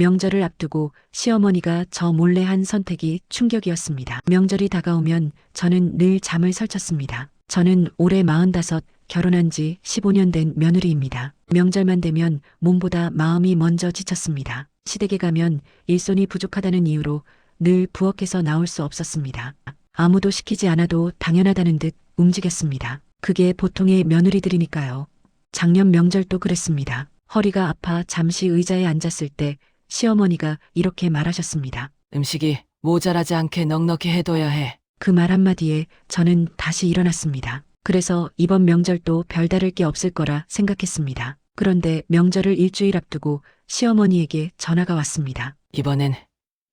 명절을 앞두고 시어머니가 저 몰래 한 선택이 충격이었습니다. 명절이 다가오면 저는 늘 잠을 설쳤습니다. 저는 올해 45, 결혼한 지 15년 된 며느리입니다. 명절만 되면 몸보다 마음이 먼저 지쳤습니다. 시댁에 가면 일손이 부족하다는 이유로 늘 부엌에서 나올 수 없었습니다. 아무도 시키지 않아도 당연하다는 듯 움직였습니다. 그게 보통의 며느리들이니까요. 작년 명절도 그랬습니다. 허리가 아파 잠시 의자에 앉았을 때 시어머니가 이렇게 말하셨습니다. 음식이 모자라지 않게 넉넉히 해둬야 해. 그 말 한마디에 저는 다시 일어났습니다. 그래서 이번 명절도 별다를 게 없을 거라 생각했습니다. 그런데 명절을 일주일 앞두고 시어머니에게 전화가 왔습니다. 이번엔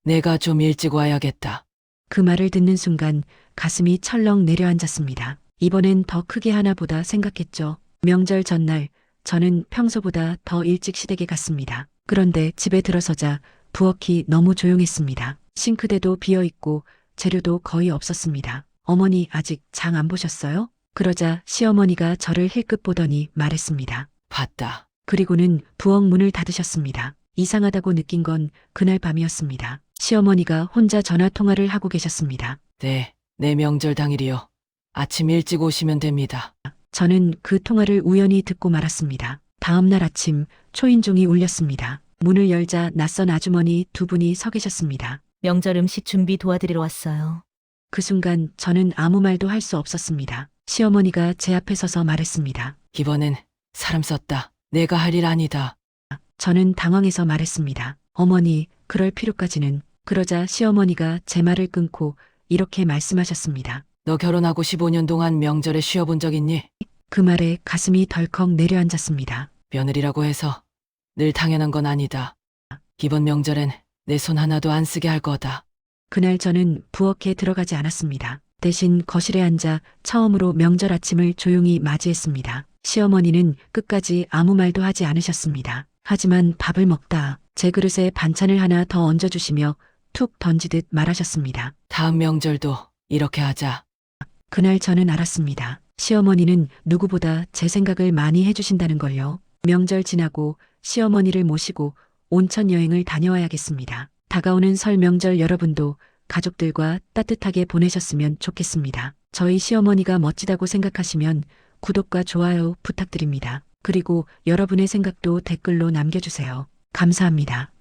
내가 좀 일찍 와야겠다. 그 말을 듣는 순간 가슴이 철렁 내려앉았습니다. 이번엔 더 크게 하나 보다 생각했죠. 명절 전날 저는 평소보다 더 일찍 시댁에 갔습니다. 그런데 집에 들어서자 부엌이 너무 조용했습니다. 싱크대도 비어 있고 재료도 거의 없었습니다. 어머니 아직 장 안 보셨어요? 그러자 시어머니가 저를 힐끗 보더니 말했습니다. 봤다. 그리고는 부엌 문을 닫으셨습니다. 이상하다고 느낀 건 그날 밤이었습니다. 시어머니가 혼자 전화 통화를 하고 계셨습니다. 네, 내 명절 당일이요. 아침 일찍 오시면 됩니다. 저는 그 통화를 우연히 듣고 말았습니다. 다음 날 아침 초인종이 울렸습니다. 문을 열자 낯선 아주머니 두 분이 서 계셨습니다. 명절 음식 준비 도와드리러 왔어요. 그 순간 저는 아무 말도 할 수 없었습니다. 시어머니가 제 앞에 서서 말했습니다. 이번엔 사람 썼다. 내가 할 일 아니다. 저는 당황해서 말했습니다. 어머니, 그럴 필요까지는. 그러자 시어머니가 제 말을 끊고 이렇게 말씀하셨습니다. 너 결혼하고 15년 동안 명절에 쉬어본 적 있니? 그 말에 가슴이 덜컥 내려앉았습니다. 며느리라고 해서 늘 당연한 건 아니다. 이번 명절엔 내 손 하나도 안 쓰게 할 거다. 그날 저는 부엌에 들어가지 않았습니다. 대신 거실에 앉아 처음으로 명절 아침을 조용히 맞이했습니다. 시어머니는 끝까지 아무 말도 하지 않으셨습니다. 하지만 밥을 먹다 제 그릇에 반찬을 하나 더 얹어주시며 툭 던지듯 말하셨습니다. 다음 명절도 이렇게 하자. 그날 저는 알았습니다. 시어머니는 누구보다 제 생각을 많이 해주신다는 걸요. 명절 지나고 시어머니를 모시고 온천 여행을 다녀와야겠습니다. 다가오는 설 명절 여러분도 가족들과 따뜻하게 보내셨으면 좋겠습니다. 저희 시어머니가 멋지다고 생각하시면 구독과 좋아요 부탁드립니다. 그리고 여러분의 생각도 댓글로 남겨주세요. 감사합니다.